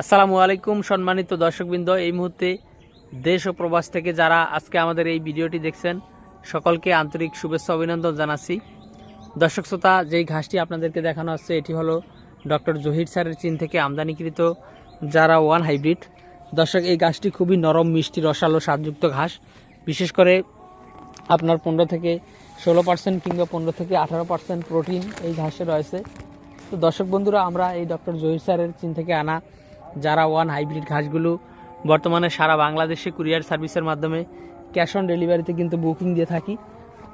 আসসালামু আলাইকুম সম্মানিত দর্শকবৃন্দ। এই মুহূর্তে দেশ ও প্রবাস থেকে যারা আজকে আমাদের এই ভিডিওটি দেখছেন, সকলকে আন্তরিক শুভেচ্ছা অভিনন্দন জানাচ্ছি। দর্শক শ্রোতা, যেই ঘাসটি আপনাদেরকে দেখানো হচ্ছে, এটি হলো ডক্টর জহির স্যারের চীন থেকে আমদানিকৃত যারা ওয়ান হাইব্রিড। দর্শক, এই ঘাসটি খুবই নরম, মিষ্টি, রসালো, স্বাদযুক্ত ঘাস। বিশেষ করে আপনার পনেরো থেকে ষোলো পার্সেন্ট কিংবা পনেরো থেকে আঠারো পার্সেন্ট প্রোটিন এই ঘাসে রয়েছে। তো দর্শক বন্ধুরা, আমরা এই ডক্টর জহির স্যারের চীন থেকে আনা যারা ওয়ান হাইব্রিড ঘাসগুলো বর্তমানে সারা বাংলাদেশে কুরিয়ার সার্ভিসের মাধ্যমে ক্যাশ অন ডেলিভারিতে কিন্তু বুকিং দিয়ে থাকি।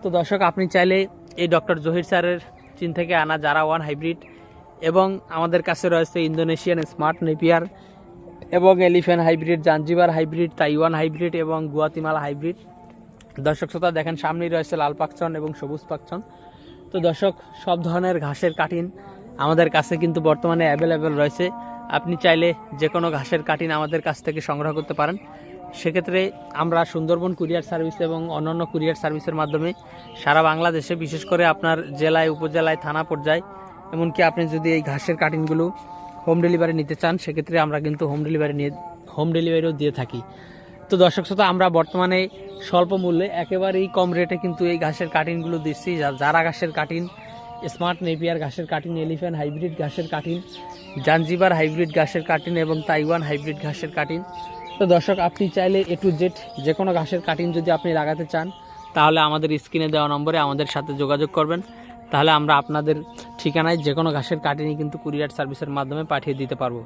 তো দর্শক, আপনি চাইলে এই ডক্টর জহির স্যারের চীন থেকে আনা যারা ওয়ান হাইব্রিড এবং আমাদের কাছে রয়েছে ইন্দোনেশিয়ান স্মার্ট নেপিয়ার এবং elephant hybrid, Zanzibar hybrid, Taiwan hybrid এবং গুয়াতিমালা হাইব্রিড। দর্শক, শ্রোতা, দেখেন, সামনেই রয়েছে লাল পাকচন এবং সবুজ পাকচন। তো দর্শক, সব ধরনের ঘাসের কাঠিন আমাদের কাছে কিন্তু বর্তমানে অ্যাভেলেবেল রয়েছে। আপনি চাইলে যে কোনো ঘাসের কাঠিন আমাদের কাছ থেকে সংগ্রহ করতে পারেন। সেক্ষেত্রে আমরা সুন্দরবন কুরিয়ার সার্ভিস এবং অন্যান্য কুরিয়ার সার্ভিসের মাধ্যমে সারা বাংলাদেশে, বিশেষ করে আপনার জেলায়, উপজেলায়, থানা পর্যায়ে, এমনকি আপনি যদি এই ঘাসের কাটিংগুলো হোম ডেলিভারি নিতে চান, সেক্ষেত্রে আমরা কিন্তু হোম ডেলিভারি নিয়ে হোম ডেলিভারিও দিয়ে থাকি। তো দর্শক শ্রোতা, আমরা বর্তমানে স্বল্প মূল্যে একেবারেই কম রেটে কিন্তু এই ঘাসের কাটিনগুলো দিচ্ছি। যারা ঘাসের কাটিন স্মার্ট নেপিয়ার ঘাসের কাটিন এলিফ্যান্ট হাইব্রিড ঘাসের কাটিন জাঞ্জিবার হাইব্রিড ঘাসের কাটিন এবং তাইওয়ান হাইব্রিড ঘাসের কাটিন তো দর্শক, আপনি চাইলে এ টু জেড যে কোনো ঘাসের কাটিন যদি আপনি লাগাতে চান, তাহলে আমাদের স্ক্রিনে দেওয়া নম্বরে আমাদের সাথে যোগাযোগ করবেন। তাহলে আমরা আপনাদের ঠিকানায় যে কোনো ঘাসের কাটিনি কিন্তু কুরিয়ার সার্ভিসের মাধ্যমে পাঠিয়ে দিতে পারব।